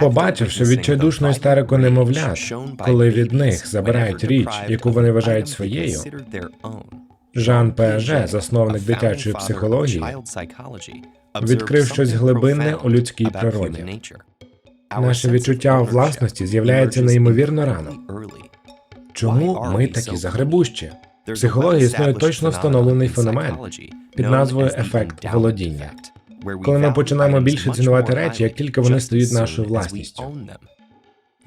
Побачивши відчайдушну істерику немовлят, коли від них забирають річ, яку вони вважають своєю, Жан Пеаже, засновник дитячої психології, відкрив щось глибинне у людській природі. Наше відчуття власності з'являється неймовірно рано. Чому ми такі загребущі? В психології існує точно встановлений феномен під назвою ефект володіння. Коли ми починаємо більше цінувати речі, як тільки вони стають нашою власністю.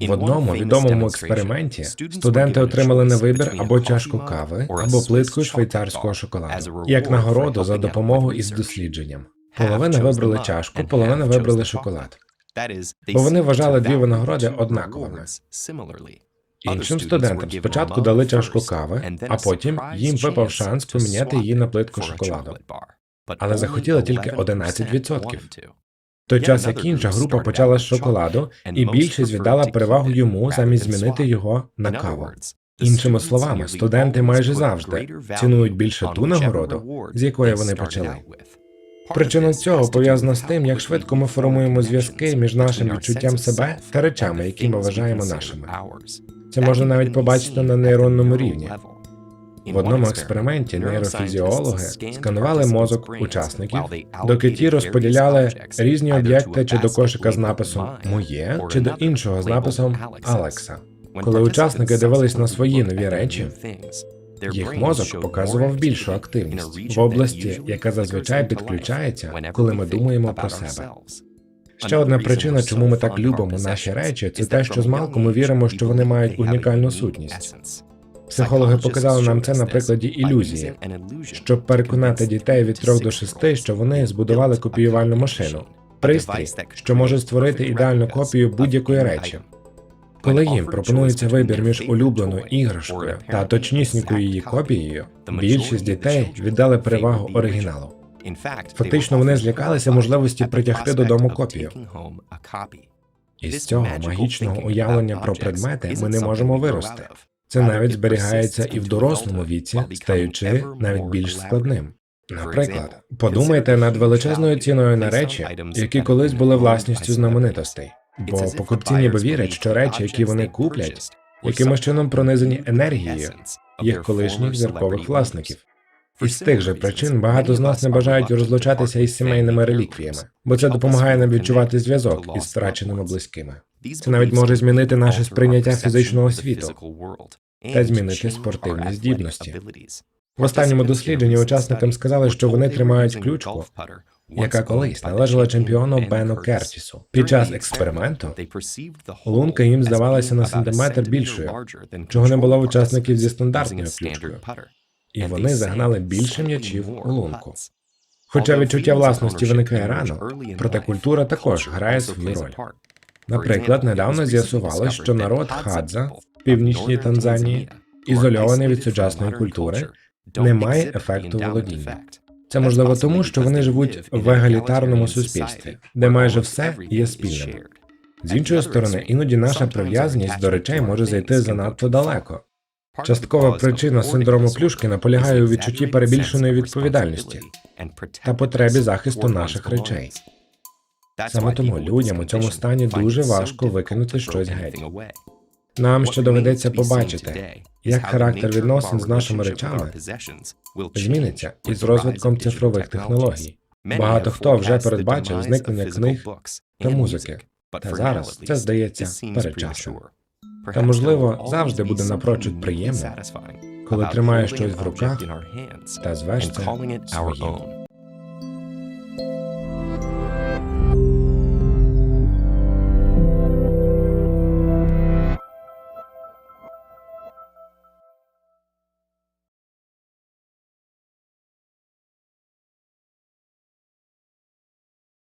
В одному відомому експерименті студенти отримали на вибір або чашку кави, або плитку швейцарського шоколаду, як нагороду за допомогу із дослідженням. Половина вибрали чашку, половина вибрали шоколад. бо вони вважали дві винагороди однаковими. однаковими. Іншим студентам спочатку дали чашку кави, а потім їм випав шанс поміняти її на плитку шоколаду. Але захотіли тільки 11%. В той час як інша група почала з шоколаду, і більшість віддала перевагу йому замість змінити його на каву. Іншими словами, студенти майже завжди цінують більше ту нагороду, з якої вони почали. Причина цього пов'язана з тим, як швидко ми формуємо зв'язки між нашим відчуттям себе та речами, які ми вважаємо нашими. Це можна навіть побачити на нейронному рівні. В одному експерименті нейрофізіологи сканували мозок учасників, доки ті розподіляли різні об'єкти чи до кошика з написом Моє чи до іншого з написом Алекса. Коли учасники дивились на свої нові речі, їх мозок показував більшу активність в області, яка зазвичай підключається, коли ми думаємо про себе. Ще одна причина, чому ми так любимо наші речі, це те, що змалку ми віримо, що вони мають унікальну сутність. Психологи показали нам це на прикладі ілюзії, щоб переконати дітей від 3 до 6, що вони збудували копіювальну машину, пристрій, що може створити ідеальну копію будь-якої речі. Коли їм пропонується вибір між улюбленою іграшкою та точнісінькою її копією, більшість дітей віддали перевагу оригіналу. Фактично вони злякалися можливості притягти додому копію. Із цього магічного уявлення про предмети ми не можемо вирости. Це навіть зберігається і в дорослому віці, стаючи навіть більш складним. Наприклад, подумайте над величезною ціною на речі, які колись були власністю знаменитостей, бо покупці ніби вірять, що речі, які вони куплять, якимось чином пронизані енергією їх колишніх зіркових власників. Із тих же причин багато з нас не бажають розлучатися із сімейними реліквіями, бо це допомагає нам відчувати зв'язок із втраченими близькими. Це навіть може змінити наше сприйняття фізичного світу та змінити спортивні здібності. В останньому дослідженні учасникам сказали, що вони тримають ключку, яка колись належала чемпіону Бену Кертісу. Під час експерименту лунка їм здавалася на сантиметр більшою, чого не було в учасників зі стандартною ключкою, і вони загнали більше м'ячів у лунку. Хоча відчуття власності виникає рано, проте культура також грає свою роль. Наприклад, недавно з'ясувалось, що народ Хадза в північній Танзанії, ізольований від сучасної культури, не має ефекту володіння. Це можливо тому, що вони живуть в егалітарному суспільстві, де майже все є спільним. З іншої сторони, іноді наша прив'язаність до речей може зайти занадто далеко. Часткова причина синдрому Плюшкіна полягає у відчутті перебільшеної відповідальності та потребі захисту наших речей. Саме тому людям у цьому стані дуже важко викинути щось геть. Нам ще доведеться побачити, як характер відносин з нашими речами зміниться із розвитком цифрових технологій. Багато хто вже передбачив зникнення книг та музики, та зараз це здається передчасним. Та можливо завжди буде напрочуд приємно, коли тримаєш щось в руках та звеш це своїм.